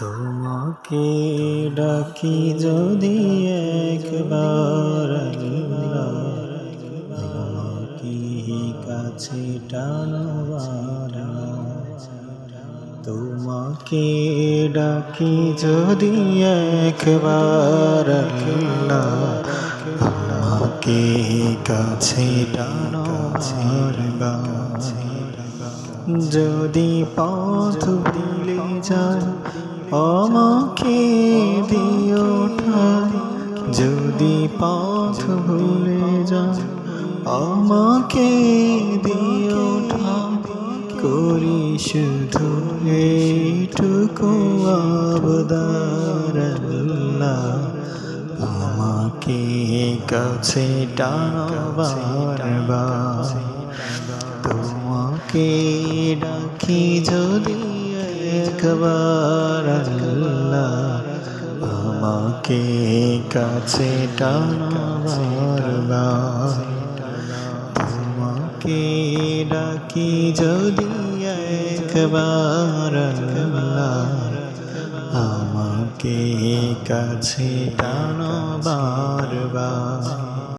তোমাকে ডাকি যদি একবার আমাকে কাছে টানবার তোমাকে ডাকি যদি একবার আমাকে কাছে টানবার যদি পথ দিলে যায় আমাকে দিও যদি পথ ভুলে যায় আমাকে দিও ঠাই করি শুধু এইটুকু আবদার আমাকে কাছে টানবার তোমাকে ডাকি যদি আল্লাহ আমাকে কাছে টানবার তোমাকে ডাকি যদি একবার আমাকে কাছে টানবার